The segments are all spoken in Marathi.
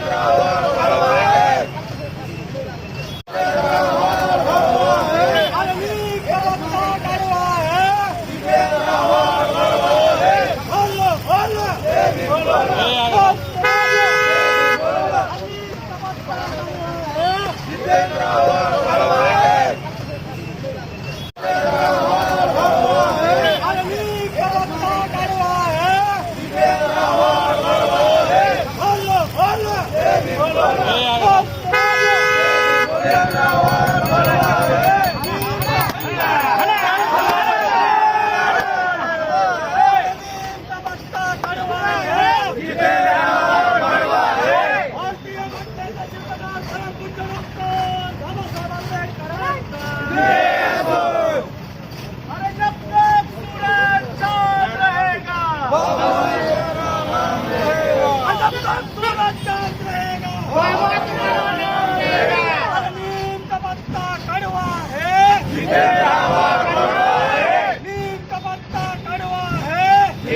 sagrada.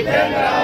है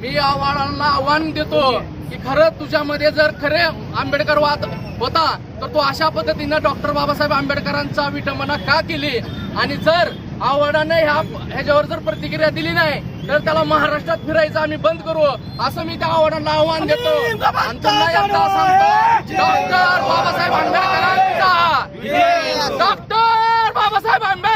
मी आव्हानांना आव्हान देतो की खरं तुझ्यामध्ये जर खरे आंबेडकर वाद होता तर तू अशा पद्धतीनं डॉक्टर बाबासाहेब आंबेडकरांचा विटंबना का केली? आणि जर आव्हानाने ह्या ह्याच्यावर जर प्रतिक्रिया दिली नाही तर त्याला महाराष्ट्रात फिरायचं आम्ही बंद करू असं मी त्या आव्हानाला आव्हान देतो. आणि पुन्हा एकदा सांगतो डॉक्टर बाबासाहेब आंबेडकरांचा डॉक्टर बाबासाहेब आंबेडकरांचा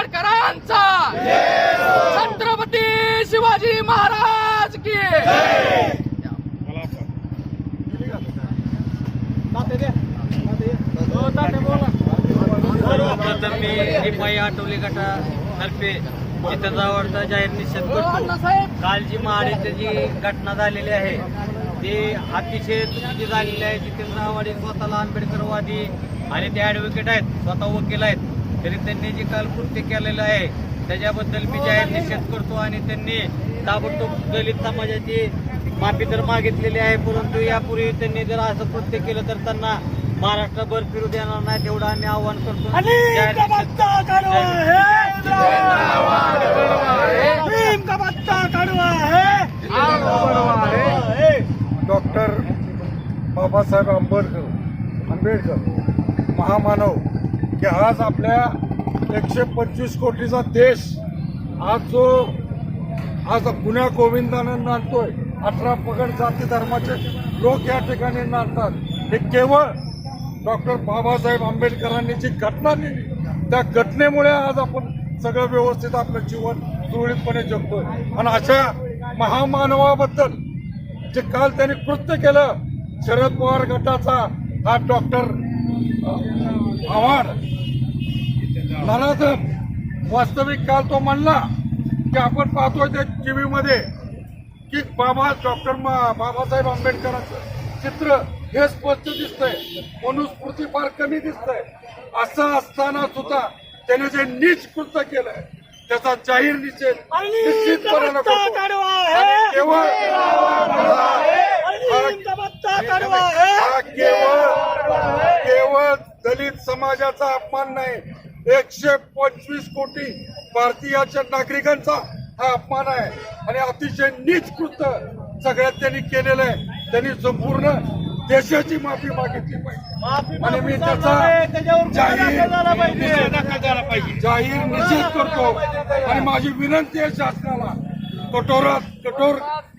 मी रिपाई आठवले गटातर्फे चित्रजावरचा जाहीर निषेध करतो. काल जी महाडीची जी घटना झालेली आहे ती अतिशय चुकीची झालेली आहे. जितेंद्र आव्हाड स्वतःला आंबेडकरवादी आणि ते ऍडव्होकेट आहेत स्वतः वकील आहेत तरी त्यांनी जे काल कृत्य केलेलं आहे त्याच्याबद्दल मी जाहीर निषेध करतो आणि त्यांनी ताबडतोब दलित समाजाची माफी तर मागितलेली आहे परंतु यापूर्वी त्यांनी जर असं कृत्य केलं तर त्यांना महाराष्ट्रभर फिरू देणार नाही तेवढं आम्ही आव्हान करतो. है है डॉक्टर बाबासाहेब आंबेडकर आंबेडकर महामानव की आज आपल्या एकशे पंचवीस कोटीचा देश आज जो आज गुन्ह्या गोविंदानं नांदतोय अठरा पगड जाती धर्माचे लोक या ठिकाणी नांदतात हे केवळ डॉक्टर बाबासाहेब आंबेडकरांनी जी घटना दिली त्या घटनेमुळे आज आपण सगळं व्यवस्थित आपलं जीवन सुरळीतपणे जगतोय. आणि अशा महामानवाबद्दल जे काल त्यांनी कृत्य केलं शरद पवार गटाचा हा डॉक्टर आव्हाड नराधम वास्तविक काल तो म्हणला की आपण पाहतोय त्या टी व्हीमध्ये की बाबा डॉक्टर बाबासाहेब आंबेडकरांचं चित्र हे स्पष्ट दिसतंय. मनुस्मृती फार कमी दिसतंय. असं असताना सुद्धा त्याने जे नीच कृत्य केलंय त्याचा जाहीर निषेध केवळ केवळ दलित समाजाचा अपमान नाही. एकशे पंचवीस कोटी भारतीयाच्या नागरिकांचा हा अपमान आहे. आणि अतिशय नीच कृत्य सगळ्यात त्यांनी केलेलं आहे. त्यांनी संपूर्ण देशाची माफी मागितली पाहिजे. आणि मी त्याचा जाहीर जाहीर निषेध करतो. आणि माझी विनंती आहे शासनाला कठोरात कठोर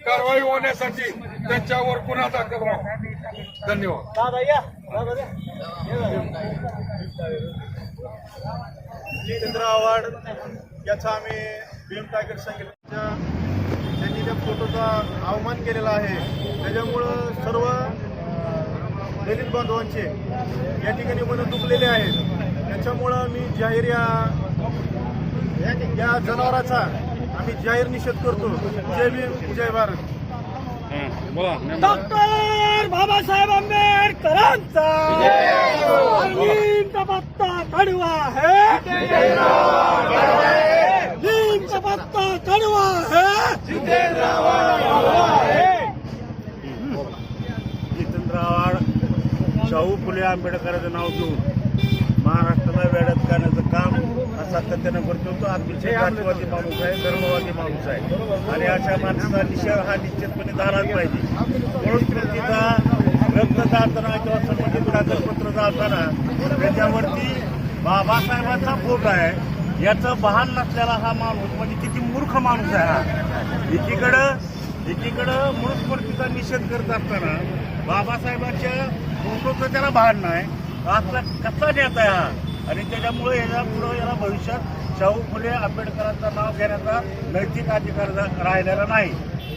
कारवाई होण्यासाठी त्यांच्यावर गुन्हा दाखल व्हावा. धन्यवाद. दादा या. दादा या. जितेंद्र आव्हाड याचा आम्ही भीम टायगर संघटनेच्या त्यांनी त्या फोटोचा अवमान केलेला आहे त्याच्यामुळं सर्व दलित बांधवांचे या ठिकाणी मन दुखलेले आहेत. त्याच्यामुळं मी जाहीर या या जनावराचा आम्ही जाहीर निषेध करतो. जय भीम जय भारत. डॉक्टर बाबासाहेब आंबेडकरांचा पत्ता कडवा आहे पत्ता कडवा है. फुले आंबेडकरांचं नाव घेऊन महाराष्ट्राला वेढत करण्याचं काम हा सातत्यानं करतो. तो अतिशय राष्ट्रवादी माणूस आहे धर्मवादी माणूस आहे. आणि अशा माणसाचा निषेध हा निश्चितपणे झालाच पाहिजे. म्हणून कृतीचा रक्त जाताना किंवा संबंधित कागदपत्र जाताना त्याच्यावरती बाबासाहेबांचा फोटो आहे. याचं बहान नसलेला हा माणूस म्हणजे किती मूर्ख माणूस आहे हा. एकीकडं एकीकडं मनुस्मृतीचा निषेध करत असताना बाबासाहेबांच्या फोटोचं त्याला भान नाही. आपला कसा नेता आहे हा? आणि त्याच्यामुळे याच्या पुढं याला भविष्यात शाहू फुले आंबेडकरांचं नाव घेण्याचा नैतिक अधिकार राहिलेला नाही.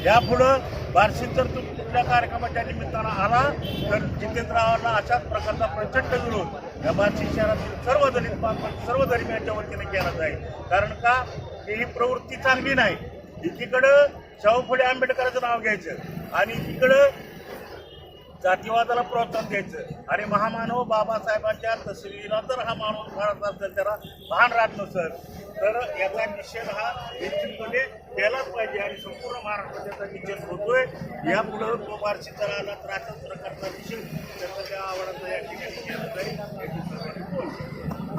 यापुढं बार्शी जर तू कुठल्या कार्यक्रमाच्या निमित्तानं आला तर जितेंद्र अशाच प्रकारचा प्रचंड विरोध या बार्शी शहरातील सर्व दलित बांधव सर्व धर्मियांच्या वतीने केला जाईल. कारण का ही प्रवृत्ती चांगली नाही. एकीकडं शाहू फुले आंबेडकरांचं नाव घ्यायचं आणि इकडं जातीवादाला प्रोत्साहन द्यायचं. आणि महामानव बाबासाहेबांच्या तस्वीरीला जर हा माणूस भारत असेल त्याला भान राहत नसेल तर याचा निषेध हा निश्चितपणे केलाच पाहिजे आणि संपूर्ण महाराष्ट्रात त्याचा निषेध होतोय. यापुढं तो बार्शी आला तर अशाच प्रकारचा निषेध त्याचा त्या आवडाचा या ठिकाणी केला जाईल याची सर्वांनी बोलतो